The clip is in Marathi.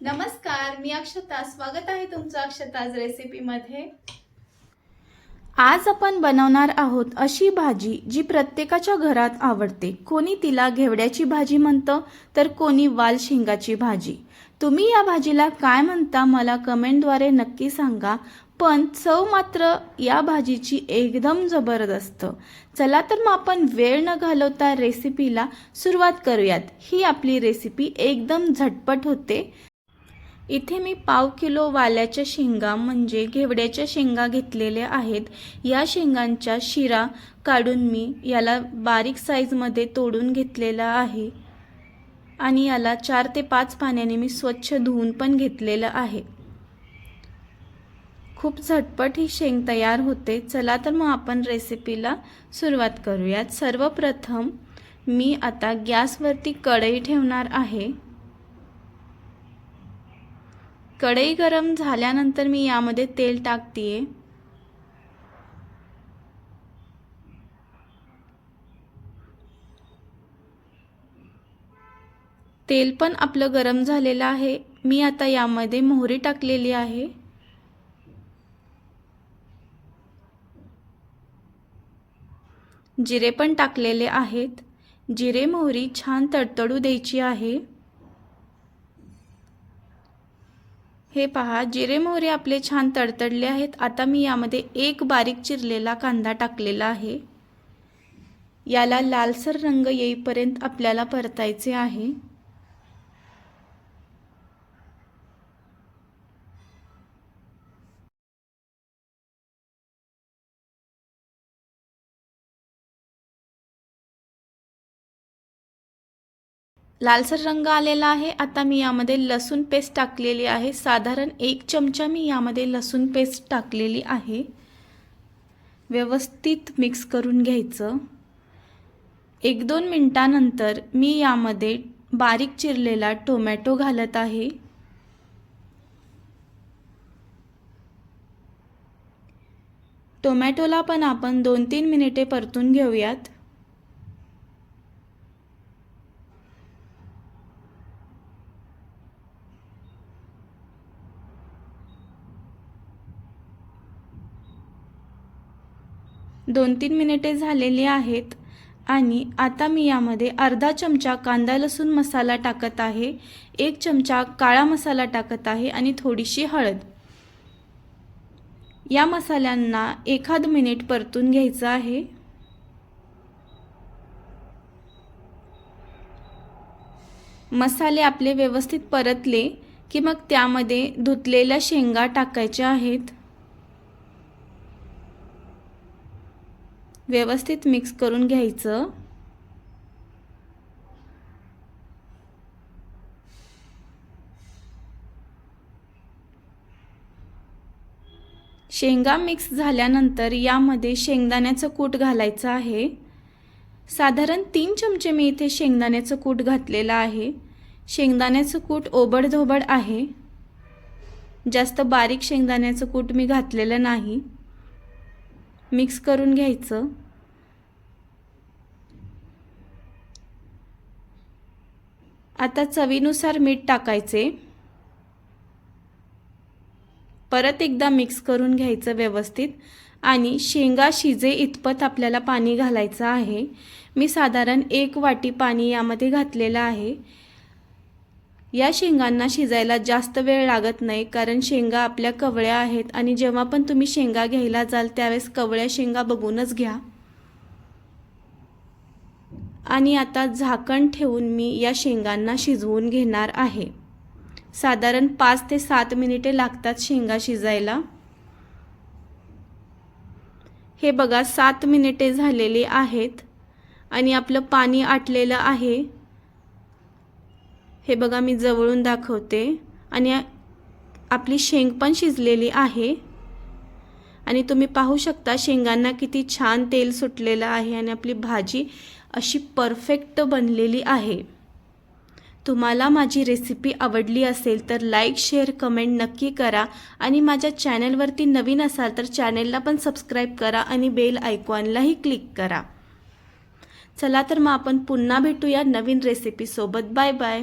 नमस्कार मी अक्षता. स्वागत आहे तुमचं अक्षताज रेसिपीमध्ये आज आपण बनवणार आहोत अशी भाजी जी प्रत्येकाच्या घरात आवडते. कोणी तिला घेवड्याची भाजी म्हणतं तर कोणी वाल शेंगाची भाजी. तुम्ही या भाजीला काय म्हणता मला कमेंटद्वारे नक्की सांगा. पण चव मात्र या भाजीची एकदम जबरदस्त. चला तर मग आपण वेळ न घालवता रेसिपीला सुरुवात करूयात. ही आपली रेसिपी एकदम झटपट होते. इथे मी पाव किलो वाल्याच्या शेंगा म्हणजे घेवड्याच्या शेंगा घेतलेल्या आहेत. या शेंगांच्या शिरा काढून मी याला बारीक साईजमध्ये तोडून घेतलेला आहे. आणि याला चार ते पाच पाण्याने मी स्वच्छ धुवून पण घेतलेलं आहे. खूप झटपट ही शेंग तयार होते. चला तर मग आपण रेसिपीला सुरुवात करूयात. सर्वप्रथम मी आता गॅसवरती कढई ठेवणार आहे. कढई गरम झाल्यानंतर मी यामध्ये तेल टाकते तेल पण आपलं गरम झालेलं आहे. मी आता यामध्ये मोहरी टाकलेली आहे. जिरे पण टाकलेले आहेत. जिरे मोहरी छान तडतडू द्यायची आहे. हे पहा जिरे मोहरे आपले छान तडतडले आहेत. आता मी यामध्ये एक बारीक चिरलेला कांदा टाकलेला आहे. याला लालसर रंग येईपर्यंत आपल्याला परतायचे आहे. लालसर रंग आलेला आहे. आता मी यामध्ये लसूण पेस्ट टाकलेली आहे. साधारण एक चमचा मी यामध्ये लसूण पेस्ट टाकलेली आहे. व्यवस्थित मिक्स करून घ्यायचं. एक दोन मिनटानंतर मी यामध्ये बारीक चिरलेला टोमॅटो घालत आहे. टोमॅटोला पण आपण दोन तीन मिनिटे परतून घेऊयात. दोन तीन मिनिटे झालेली आहेत आणि आता मी यामध्ये अर्धा चमचा कांदा लसूण मसाला टाकत आहे एक चमचा काळा मसाला टाकत आहे आणि थोडीशी हळद. या मसाल्यांना एखाद मिनिट परतून घ्यायचं आहे. मसाले आपले व्यवस्थित परतले की मग त्यामध्ये धुतलेल्या शेंगा टाकायच्या आहेत. व्यवस्थित मिक्स करून घ्यायचं. शेंगा मिक्स झाल्यानंतर यामध्ये शेंगदाण्याचं कूट घालायचं आहे. साधारण तीन चमचे मी इथे शेंगदाण्याचं कूट घातलेलं आहे. शेंगदाण्याचं कूट ओबडधोबड आहे. जास्त बारीक शेंगदाण्याचं कूट मी घातलेलं नाही. मिक्स करून घ्यायचं. आता चवीनुसार मीठ टाकायचे. परत एकदा मिक्स करून घ्यायचं व्यवस्थित. आणि शेंगा शिजे इतपत आपल्याला पाणी घालायचं आहे. मी साधारण एक वाटी पाणी यामध्ये घातलेलं आहे. या शेंगांना शिजायला जास्त वेळ लागत नाही कारण शेंगा आपल्या कवळ्या आहेत आणि जेव्हा पण तुम्ही शेंगा घ्यायला जाल त्यावेळेस कवळ्या शेंगा बघूनच घ्या. आणि आता झाकण ठेवून मी या शेंगांना शिजवून घेणार आहे. साधारण पाच ते सात मिनिटे लागतात शेंगा शिजायला. हे बघा सात मिनिटे झालेली आहेत आणि आपलं पाणी आटलेलं आहे. हे बघा मी जवळून दाखवते. आणि आपली शेंग पण शिजलेली आहे. आणि तुम्ही पाहू शकता शेंगांना किती छान तेल सुटलेलं आहे आणि आपली भाजी अशी परफेक्ट बनलेली आहे. तुम्हाला माझी रेसिपी आवडली असेल तर लाईक शेअर कमेंट नक्की करा. आणि माझ्या चॅनलवरती नवीन असाल तर चॅनेलला पण सबस्क्राईब करा आणि बेल आयकॉनलाही क्लिक करा. चला तर मग आपण पुन्हा भेटूया नवीन रेसिपीसोबत बाय बाय.